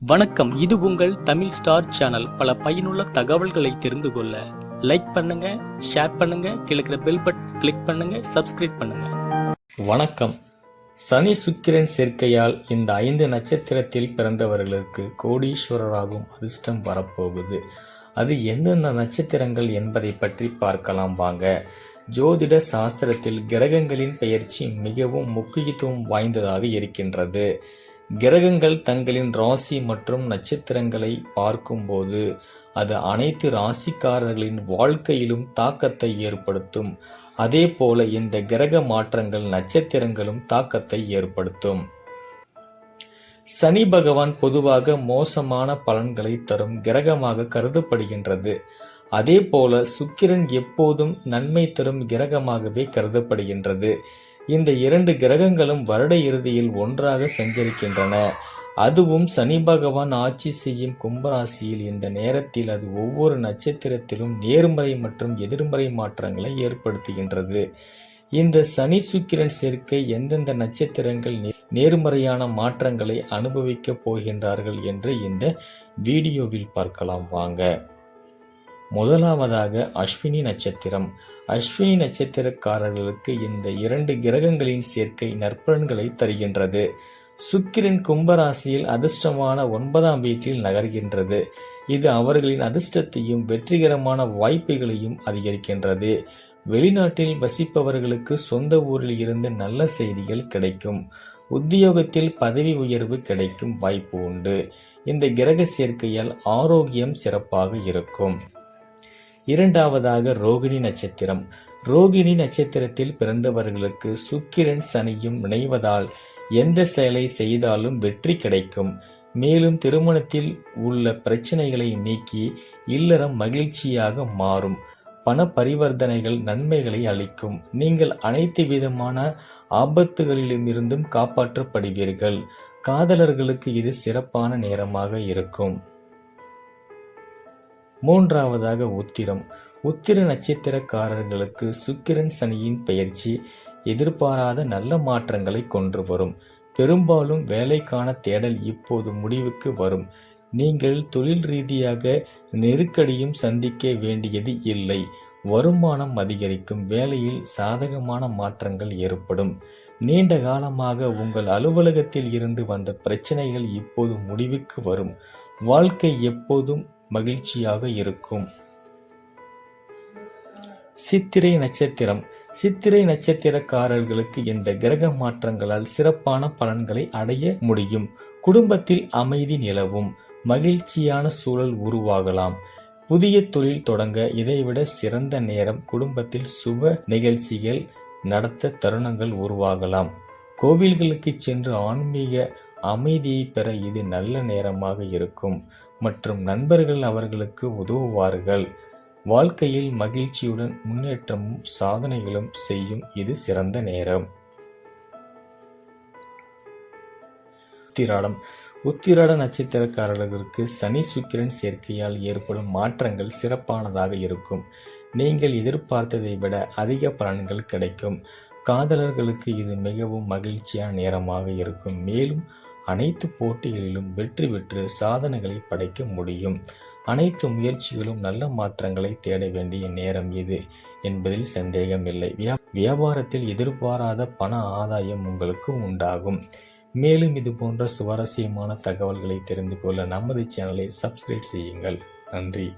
வணக்கம். இது உங்கள் தமிழ் ஸ்டார் சேனல். பல பயனுள்ள தகவல்களை தெரிந்து கொள்ள லைக் பண்ணுங்க ஷேர் பண்ணுங்க கிழக்கிற பெல் பட்டன் கிளிக் பண்ணுங்க சப்ஸ்கிரைப் பண்ணுங்க. வணக்கம். சனி சுக்கிரன் சேர்க்கையால் இந்த ஐந்து நட்சத்திரத்தில் பிறந்தவர்களுக்கு கோடீஸ்வரராகும் அதிர்ஷ்டம் வரப்போகுது. அது எந்தெந்த நட்சத்திரங்கள் என்பதை பற்றி பார்க்கலாம் வாங்க. ஜோதிட சாஸ்திரத்தில் கிரகங்களின் பெயர்ச்சி மிகவும் முக்கியத்துவம் வாய்ந்ததாக இருக்கின்றது. கிரகங்கள் தங்களின் ராசி மற்றும் நட்சத்திரங்களை பார்க்கும்போது அது அனைத்து ராசிக்காரர்களின் வாழ்க்கையிலும் தாக்கத்தை ஏற்படுத்தும். அதே போல இந்த கிரக மாற்றங்கள் நட்சத்திரங்களும் தாக்கத்தை ஏற்படுத்தும். சனி பகவான் பொதுவாக மோசமான பலன்களை தரும் கிரகமாக கருதப்படுகின்றது. அதே போல சுக்கிரன் எப்போதும் நன்மை தரும் கிரகமாகவே கருதப்படுகின்றது. இந்த இரண்டு கிரகங்களும் வருட இறுதியில் ஒன்றாக சஞ்சரிக்கின்றன. அதுவும் சனி பகவான் ஆட்சி செய்யும் கும்பராசியில் இந்த நேரத்தில் அது ஒவ்வொரு நட்சத்திரத்திலும் நேர்மறை மற்றும் எதிர்மறை மாற்றங்களை ஏற்படுத்துகின்றது. இந்த சனி சுக்கிரன் சேர்க்கை எந்தெந்த நட்சத்திரங்கள் நேர்மறையான மாற்றங்களை அனுபவிக்கப் போகின்றார்கள் என்று இந்த வீடியோவில் பார்க்கலாம். வாங்க. முதலாவதாக அஸ்வினி நட்சத்திரம். அஸ்வினி நட்சத்திரக்காரர்களுக்கு இந்த இரண்டு கிரகங்களின் சேர்க்கை நற்பலன்களை தருகின்றது. சுக்கிரன் கும்பராசியில் அதிர்ஷ்டமான ஒன்பதாம் வீட்டில் நகர்கின்றது. இது அவர்களின் அதிர்ஷ்டத்தையும் வெற்றிகரமான வாய்ப்புகளையும் அதிகரிக்கின்றது. வெளிநாட்டில் வசிப்பவர்களுக்கு சொந்த ஊரில் இருந்து நல்ல செய்திகள் கிடைக்கும். உத்தியோகத்தில் பதவி உயர்வு கிடைக்கும் வாய்ப்பு உண்டு. இந்த கிரக சேர்க்கையால் ஆரோக்கியம் சிறப்பாக இருக்கும். இரண்டாவதாக ரோகிணி நட்சத்திரம். ரோகிணி நட்சத்திரத்தில் பிறந்தவர்களுக்கு சுக்கிரன் சனியும் இணைவதால் எந்த செயலை செய்தாலும் வெற்றி கிடைக்கும். மேலும் திருமணத்தில் உள்ள பிரச்சனைகளை நீக்கி இல்லறம் மகிழ்ச்சியாக மாறும். பண பரிவர்த்தனைகள் நன்மைகளை அளிக்கும். நீங்கள் அனைத்து விதமான ஆபத்துகளிலுமிருந்தும் காப்பாற்றப்படுவீர்கள். காதலர்களுக்கு இது சிறப்பான நேரமாக இருக்கும். மூன்றாவதாக உத்திரம். உத்திர நட்சத்திரக்காரர்களுக்கு சுக்கிரன் சனியின் பெயர்ச்சி எதிர்பாராத நல்ல மாற்றங்களை கொன்று வரும். பெரும்பாலும் வேலைக்கான தேடல் இப்போது முடிவுக்கு வரும். நீங்கள் தொழில் ரீதியாக நெருக்கடியும் சந்திக்க வேண்டியது இல்லை. வருமானம் அதிகரிக்கும். வேலையில் சாதகமான மாற்றங்கள் ஏற்படும். நீண்ட காலமாக உங்கள் அலுவலகத்தில் இருந்து வந்த பிரச்சனைகள் இப்போது முடிவுக்கு வரும். வாழ்க்கை எப்போதும் மகிழ்ச்சியாக இருக்கும். சித்திரை நட்சத்திரம். சித்திரை நட்சத்திரக்காரர்களுக்கு இந்த கிரக மாற்றங்களால் சிறப்பான பலன்களை அடைய முடியும். குடும்பத்தில் அமைதி நிலவும். மகிழ்ச்சியான சூழல் உருவாகலாம். புதிய தொழில் தொடங்க இதைவிட சிறந்த நேரம் குடும்பத்தில் சுப நிகழ்ச்சிகள் நடத்த தருணங்கள் உருவாகலாம். கோவில்களுக்கு சென்று ஆன்மீக அமைதியை பெற இது நல்ல நேரமாக இருக்கும். மற்றும் நண்பர்கள் அவர்களுக்கு உதவுவார்கள். வாழ்க்கையில் மகிழ்ச்சியுடன் முன்னேற்றமும் சாதனைகளும் செய்யும் இது சிறந்த நேரம். உத்திராடம். உத்திராட நட்சத்திரக்காரர்களுக்கு சனி சுக்கிரன் சேர்க்கையால் ஏற்படும் மாற்றங்கள் சிறப்பானதாக இருக்கும். நீங்கள் எதிர்பார்த்ததை விட அதிக பலன்கள் கிடைக்கும். காதலர்களுக்கு இது மிகவும் மகிழ்ச்சியான நேரமாக இருக்கும். மேலும் அனைத்து போட்டிகளிலும் வெற்றி பெற்று சாதனைகளை படைக்க முடியும். அனைத்து முயற்சிகளும் நல்ல மாற்றங்களை தேட வேண்டிய நேரம் இது என்பதில் சந்தேகமில்லை. வியா- வியாபாரத்தில் எதிர்பாராத பண ஆதாயம் உங்களுக்கு உண்டாகும். மேலும் இது போன்ற சுவாரஸ்யமான தகவல்களை தெரிந்து கொள்ள நமது சேனலை சப்ஸ்கிரைப் செய்யுங்கள். நன்றி.